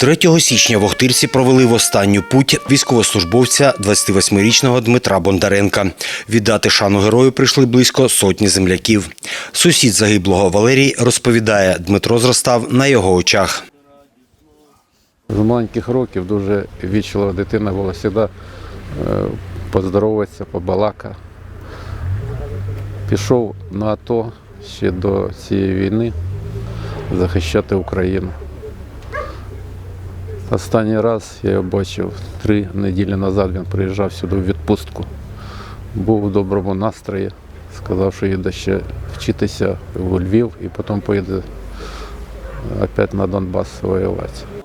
3 січня в Охтирці провели в останню путь військовослужбовця 28-річного Дмитра Бондаренка. Віддати шану герою прийшли близько сотні земляків. Сусід загиблого Валерій розповідає, Дмитро зростав на його очах. З маленьких років дуже вічлива дитина була завжди е, поздороватися, побалака. Пішов на АТО ще до цієї війни захищати Україну. Останній раз я його бачив три неділі назад. Він приїжджав сюди в відпустку. Був у доброму настрої, сказав, що їде ще вчитися у Львів і потім поїде опять на Донбас воювати.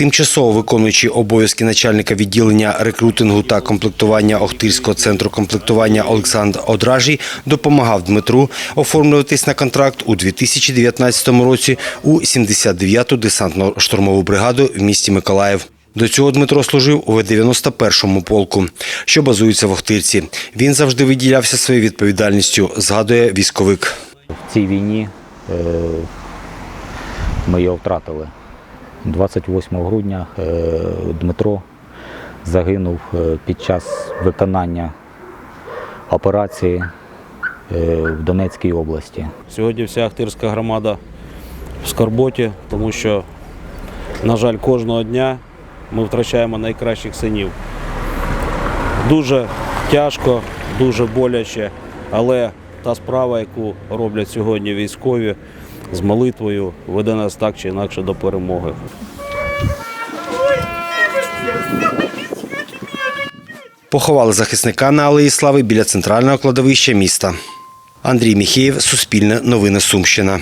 Тимчасово виконуючий обов'язки начальника відділення рекрутингу та комплектування Охтирського центру комплектування Олександр Одражій допомагав Дмитру оформлюватись на контракт у 2019 році у 79-ту десантно-штурмову бригаду в місті Миколаїв. До цього Дмитро служив у 91-му полку, що базується в Охтирці. Він завжди виділявся своєю відповідальністю, згадує військовик. В цій війні е, ми його втратили. 28 грудня е, Дмитро загинув е, під час виконання операції е, в Донецькій області. Сьогодні вся Ахтирська громада в скорботі, тому що, на жаль, кожного дня ми втрачаємо найкращих синів. Дуже тяжко, дуже боляче, але та справа, яку роблять сьогодні військові з молитвою, веде нас так чи інакше до перемоги. Поховали захисника на Алеї Слави біля центрального кладовища міста. Андрій Міхеєв, Суспільне новини Сумщина.